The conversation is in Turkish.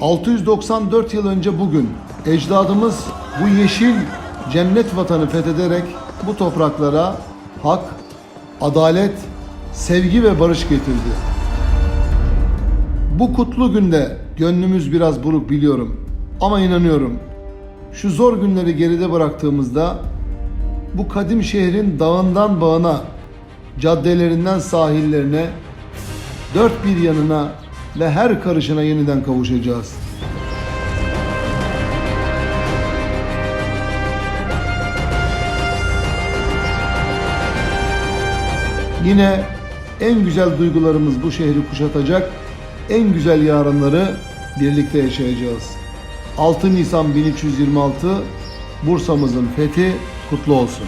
694 yıl önce bugün ecdadımız bu yeşil cennet vatanı fethederek bu topraklara hak, adalet, sevgi ve barış getirdi. Bu kutlu günde gönlümüz biraz buruk biliyorum ama inanıyorum. Şu zor günleri geride bıraktığımızda bu kadim şehrin dağından bağına, caddelerinden sahillerine, dört bir yanına ve her karışına yeniden kavuşacağız. Yine en güzel duygularımız bu şehri kuşatacak, en güzel yarınları birlikte yaşayacağız. 6 Nisan 1326 Bursa'mızın fethi kutlu olsun.